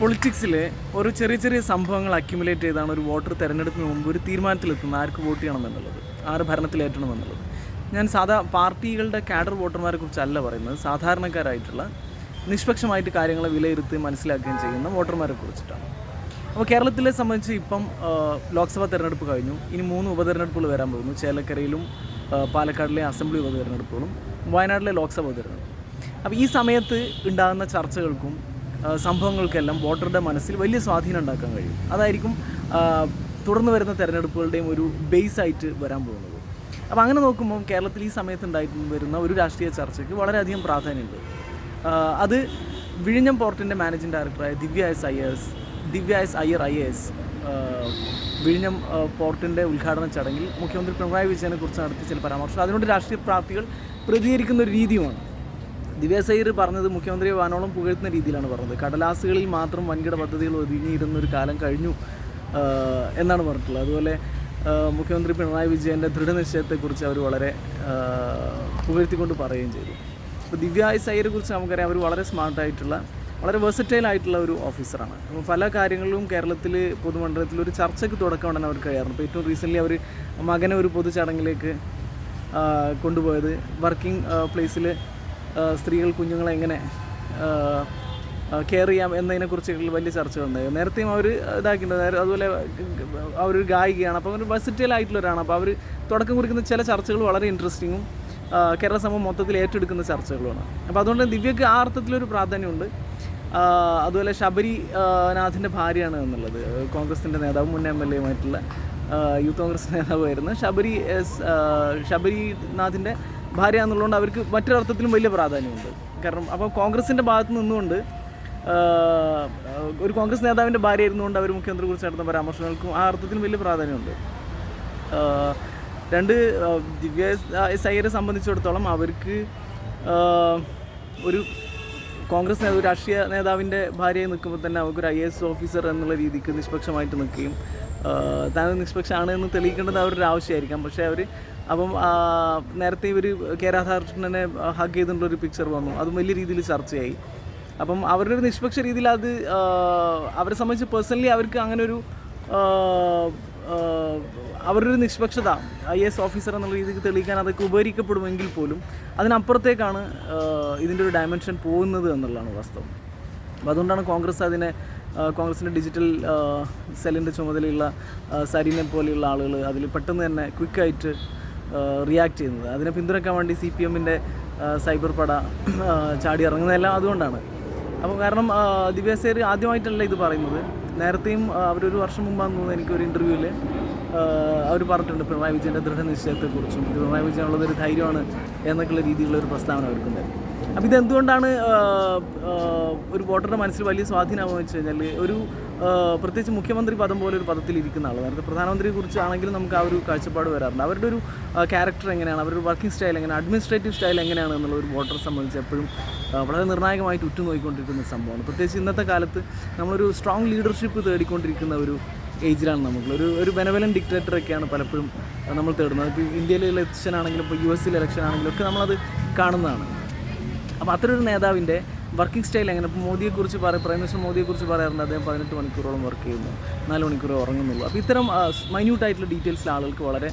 പൊളിറ്റിക്സിൽ ഒരു ചെറിയ ചെറിയ സംഭവങ്ങൾ അക്യുമുലേറ്റ് ചെയ്താണ് ഒരു വോട്ടർ തിരഞ്ഞെടുപ്പിന് മുമ്പ് ഒരു തീരുമാനത്തിലെത്തുന്നത് ആർക്ക് വോട്ട് ചെയ്യണം എന്നുള്ളത് ആര് ഭരണത്തിലേറ്റണം എന്നുള്ളത് ഞാൻ സാധാ പാർട്ടികളുടെ കാഡർ വോട്ടർമാരെ കുറിച്ചല്ല പറയുന്നത് സാധാരണക്കാരായിട്ടുള്ള നിഷ്പക്ഷമായിട്ട് കാര്യങ്ങളെ വിലയിരുത്തി മനസ്സിലാക്കുകയും ചെയ്യുന്ന വോട്ടർമാരെ കുറിച്ചിട്ടാണ്. അപ്പോൾ കേരളത്തിലെ സംബന്ധിച്ച് ഇപ്പം ലോക്സഭാ തെരഞ്ഞെടുപ്പ് കഴിഞ്ഞു ഇനി മൂന്ന് ഉപതെരഞ്ഞെടുപ്പുകൾ വരാൻ പോകുന്നു. ചേലക്കരയിലും പാലക്കാടിലെ അസംബ്ലി ഉപതെരഞ്ഞെടുപ്പുകളും വയനാട്ടിലെ ലോക്സഭാ തെരഞ്ഞെടുപ്പ് അപ്പോൾ ഈ സമയത്ത് ഉണ്ടാകുന്ന ചർച്ചകൾക്കും സംഭവങ്ങൾക്കെല്ലാം വോട്ടറുടെ മനസ്സിൽ വലിയ സ്വാധീനം ഉണ്ടാക്കാൻ കഴിയും. അതായിരിക്കും തുടർന്ന് വരുന്ന തെരഞ്ഞെടുപ്പുകളുടെയും ഒരു ബേസ് ആയിട്ട് വരാൻ പോകുന്നത്. അപ്പോൾ അങ്ങനെ നോക്കുമ്പോൾ കേരളത്തിൽ ഈ സമയത്ത് ഉണ്ടായിട്ട് വരുന്ന ഒരു രാഷ്ട്രീയ ചർച്ചയ്ക്ക് വളരെയധികം പ്രാധാന്യമുണ്ട്. അത് വിഴിഞ്ഞം പോർട്ടിന്റെ മാനേജിംഗ് ഡയറക്ടറായ Divya S I S Divya S Iyer I S വിഴിഞ്ഞം പോർട്ടിന്റെ ഉദ്ഘാടന ചടങ്ങിൽ മുഖ്യമന്ത്രി പിണറായി വിജയനെ കുറിച്ച് നടത്തിയ ചില പരാമർശം അതിനോട് രാഷ്ട്രീയ പാർട്ടികൾ പ്രതികരിക്കുന്ന ഒരു രീതിയുമാണ്. ദിവ്യ സൈർ പറഞ്ഞത് മുഖ്യമന്ത്രിയെ വാനോളം പുകഴ്ത്തുന്ന രീതിയിലാണ് പറഞ്ഞത്. കടലാസുകളിൽ മാത്രം വൻകിട പദ്ധതികൾ ഒതുങ്ങിയിരുന്ന ഒരു കാലം കഴിഞ്ഞു എന്നാണ് പറഞ്ഞിട്ടുള്ളത്. അതുപോലെ മുഖ്യമന്ത്രി പിണറായി വിജയന്റെ ദൃഢനിശ്ചയത്തെക്കുറിച്ച് അവർ വളരെ പുകഴ്ത്തിക്കൊണ്ട് പറയുകയും ചെയ്തു. അപ്പോൾ ദിവ്യ സൈരെ കുറിച്ച് നമുക്കറിയാം അവർ വളരെ സ്മാർട്ടായിട്ടുള്ള വളരെ വെർസറ്റൈൽ ആയിട്ടുള്ള ഒരു ഓഫീസറാണ്. അപ്പോൾ പല കാര്യങ്ങളിലും കേരളത്തിൽ പൊതുമണ്ഡലത്തിൽ ഒരു ചർച്ചയ്ക്ക് തുടക്കം ഉടനെ അവർക്ക് കഴിയാറുണ്ട് ഇപ്പോൾ ഏറ്റവും റീസെന്റ്ലി അവർ മകനെ ഒരു പൊതുചടങ്ങിലേക്ക് ചടങ്ങിലേക്ക് കൊണ്ടുപോയത്. വർക്കിംഗ് പ്ലേസിൽ സ്ത്രീകൾ കുഞ്ഞുങ്ങളെ എങ്ങനെ കെയർ ചെയ്യാം എന്നതിനെക്കുറിച്ച് വലിയ ചർച്ചകളുണ്ടായി. നേരത്തെയും അവർ ഇതാക്കിയിട്ടുണ്ട്. നേരെ അതുപോലെ അവരൊരു ഗായികയാണ്. അപ്പോൾ അവർ വെർസിറ്റൈൽ ആയിട്ടുള്ളവരാണ്. അപ്പോൾ അവർ തുടക്കം കുറിക്കുന്ന ചില ചർച്ചകൾ വളരെ ഇൻട്രസ്റ്റിങ്ങും കേരള സമൂഹം മൊത്തത്തിൽ ഏറ്റെടുക്കുന്ന ചർച്ചകളുമാണ്. അപ്പോൾ അതുകൊണ്ട് ദിവ്യക്ക് ആ അർത്ഥത്തിലൊരു പ്രാധാന്യമുണ്ട്. അതുപോലെ ശബരി നാഥിന്റെ ഭാര്യയാണ് എന്നുള്ളത്. കോൺഗ്രസിന്റെ നേതാവ് മുൻ എം എൽ എയുമായിട്ടുള്ള യൂത്ത് കോൺഗ്രസ് നേതാവായിരുന്നു ശബരി ശബരിനാഥിന്റെ ഭാര്യ എന്നുള്ളതുകൊണ്ട് അവർക്ക് മറ്റൊരർത്ഥത്തിലും വലിയ പ്രാധാന്യമുണ്ട്. കാരണം അപ്പോൾ കോൺഗ്രസിന്റെ ഭാഗത്ത് നിന്നുകൊണ്ട് ഒരു കോൺഗ്രസ് നേതാവിന്റെ ഭാര്യ ഇരുന്നുകൊണ്ട് അവർ മുഖ്യമന്ത്രി കുറിച്ച് നടത്തുന്ന പരാമർശങ്ങൾക്കും ആ അർത്ഥത്തിലും വലിയ പ്രാധാന്യമുണ്ട്. രണ്ട് ദിവ്യ ആ, സംബന്ധിച്ചിടത്തോളം അവർക്ക് ഒരു കോൺഗ്രസ് നേതാവ് രാഷ്ട്രീയ നേതാവിന്റെ ഭാര്യയെ നിൽക്കുമ്പോൾ തന്നെ അവർക്കൊരു ഐ എസ് ഓഫീസർ എന്നുള്ള രീതിക്ക് നിഷ്പക്ഷമായിട്ട് നിൽക്കുകയും താൻ നിഷ്പക്ഷമാണ് എന്ന് തെളിയിക്കേണ്ടത് അവരുടെ ആവശ്യമായിരിക്കാം. പക്ഷേ അവർ അപ്പം നേരത്തെ ഇവർ കെ രാധാകൃഷ്ണനെ ഹഗ് ചെയ്തിട്ടുള്ളൊരു പിക്ചർ വന്നു. അതും വലിയ രീതിയിൽ ചർച്ചയായി. അപ്പം അവരുടെ ഒരു നിഷ്പക്ഷ രീതിയിൽ അത് അവരെ സംബന്ധിച്ച് പേഴ്സണലി അവർക്ക് അങ്ങനെ ഒരു അവരുടെ ഒരു നിഷ്പക്ഷത ഐ എസ് ഓഫീസർ എന്നുള്ള രീതിക്ക് തെളിയിക്കാൻ അതൊക്കെ ഉപകരിക്കപ്പെടുമെങ്കിൽ പോലും അതിനപ്പുറത്തേക്കാണ് ഇതിന്റെ ഒരു ഡയമെൻഷൻ പോകുന്നത് എന്നുള്ളതാണ് വാസ്തവം. അപ്പോൾ അതുകൊണ്ടാണ് കോൺഗ്രസ് അതിനെ കോൺഗ്രസിന്റെ ഡിജിറ്റൽ സെല്ലിന്റെ ചുമതലയുള്ള സരീനെ പോലെയുള്ള ആളുകൾ അതിൽ പെട്ടെന്ന് തന്നെ ക്വിക്കായിട്ട് റിയാക്ട് ചെയ്യുന്നത്. അതിനെ പിന്തുണയ്ക്കാൻ വേണ്ടി സി പി എമ്മിന്റെ സൈബർ പട ചാടി ഇറങ്ങുന്നതെല്ലാം അതുകൊണ്ടാണ്. അപ്പോൾ കാരണം ദിവ്യ സേർ ആദ്യമായിട്ടല്ല ഇത് പറയുന്നത്. നേരത്തെയും അവരൊരു വർഷം മുമ്പാന്ന് തോന്നുന്നു എനിക്കൊരു ഇന്റർവ്യൂവിൽ അവർ പറഞ്ഞിട്ടുണ്ട് പിണറായി വിജയന്റെ ദൃഢനിശ്ചയത്തെക്കുറിച്ചും പിണറായി വിജയൻ ഒരു ധൈര്യമാണ് എന്നൊക്കെയുള്ള രീതിയിലുള്ള ഒരു പ്രസ്താവന അവർക്കുണ്ടായിരുന്നു. അപ്പോൾ ഇതെന്തുകൊണ്ടാണ് ഒരു വോട്ടറുടെ മനസ്സിൽ വലിയ സ്വാധീനമാകുമെന്ന് വെച്ച് കഴിഞ്ഞാൽ ഒരു പ്രത്യേകിച്ച് മുഖ്യമന്ത്രി പദം പോലെ ഒരു പദത്തിൽ ഇരിക്കുന്ന ആൾ നേരത്തെ പ്രധാനമന്ത്രിയെ കുറിച്ചാണെങ്കിലും നമുക്ക് ആ ഒരു കാഴ്ചപ്പാട് വരാറുണ്ട്. അവരുടെ ഒരു ക്യാരക്ടർ എങ്ങനെയാണ്? അവരുടെ വർക്കിംഗ് സ്റ്റൈൽ എങ്ങനെയാണ്? അഡ്മിനിസ്ട്രേറ്റീവ് സ്റ്റൈൽ എങ്ങനെയാണ് എന്നുള്ള ഒരു വോട്ടറെ സംബന്ധിച്ച് എപ്പോഴും വളരെ നിർണായകമായിട്ട് ഉറ്റുനോക്കിക്കൊണ്ടിരിക്കുന്ന സംഭവമാണ്. പ്രത്യേകിച്ച് ഇന്നത്തെ കാലത്ത് നമ്മളൊരു സ്ട്രോങ് ലീഡർഷിപ്പ് തേടിക്കൊണ്ടിരിക്കുന്ന ഒരു ഏജിലാണ് നമ്മൾ ഒരു ഒരു ബെനവലൻ ഡിക്റ്റേറ്ററൊക്കെയാണ് പലപ്പോഴും നമ്മൾ തേടുന്നത്. ഇപ്പോൾ ഇന്ത്യയിലെ ഇലക്ഷൻ ആണെങ്കിലും ഇപ്പോൾ യു എസിലെ ഇലക്ഷൻ ആണെങ്കിലും ഒക്കെ നമ്മളത് കാണുന്നതാണ്. അപ്പോൾ അത്തരൊരു നേതാവിന്റെ വർക്കിംഗ് സ്റ്റൈൽ എങ്ങനെ? ഇപ്പോൾ മോദിയെക്കുറിച്ച് പറയും പ്രൈം മിനിസ്റ്റർ മോദിയെക്കുറിച്ച് പറയാറുണ്ട് അദ്ദേഹം പതിനെട്ട് മണിക്കൂറോളം വർക്ക് ചെയ്യുന്നു. നാല് മണിക്കൂർ ഉറങ്ങുന്നുള്ളൂ. അപ്പോൾ ഇത്തരം മൈന്യൂട്ടായിട്ടുള്ള ഡീറ്റെയിൽസിൽ ആളുകൾക്ക് വളരെ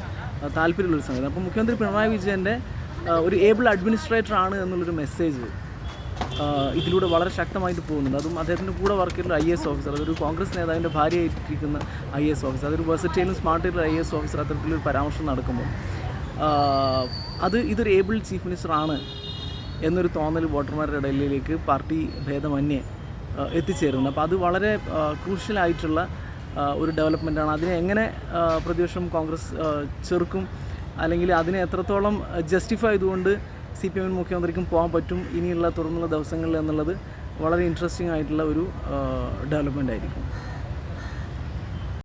താല്പര്യമുള്ളൊരു സംഗതി അപ്പോൾ മുഖ്യമന്ത്രി പിണറായി വിജയന്റെ ഒരു ഏബിൾ അഡ്മിനിസ്ട്രേറ്റർ ആണ് എന്നുള്ളൊരു മെസ്സേജ് ഇതിലൂടെ വളരെ ശക്തമായിട്ട് പോകുന്നുണ്ട്. അതും അദ്ദേഹത്തിന്റെ കൂടെ വർക്ക് ചെയ്യുന്ന ഐ എസ് ഓഫീസർ അതൊരു കോൺഗ്രസ് നേതാവിന്റെ ഭാര്യയായിട്ടിരിക്കുന്ന ഐ എസ് ഓഫീസർ അതൊരു വെർസറ്റൈലും സ്മാർട്ട് ആയിട്ടുള്ള ഐ എസ് ഓഫീസർ അത്തരത്തിലൊരു പരാമർശം നടക്കുമ്പോൾ അത് ഇതൊരു ഏബിൾ ചീഫ് മിനിസ്റ്റർ ആണ് എന്നൊരു തോന്നൽ വോട്ടർമാരുടെ ഇടയിലേക്ക് പാർട്ടി ഭേദമന്യേ എത്തിച്ചേരുന്നു അപ്പോൾ അത് വളരെ ക്രൂഷ്യലായിട്ടുള്ള ഒരു ഡെവലപ്മെന്റാണ് അതിനെ എങ്ങനെ പ്രതിപക്ഷം കോൺഗ്രസ് ചെറുക്കും അല്ലെങ്കിൽ അതിനെ എത്രത്തോളം ജസ്റ്റിഫൈ ചെയ്തുകൊണ്ട് സി പി എമ്മിന് മുഖ്യമന്ത്രിക്കും പോകാൻ പറ്റും ഇനിയുള്ള തുടർന്നുള്ള ദിവസങ്ങളിൽ എന്നുള്ളത് വളരെ ഇൻട്രസ്റ്റിംഗ് ആയിട്ടുള്ള ഒരു ഡെവലപ്മെന്റ് ആയിരിക്കും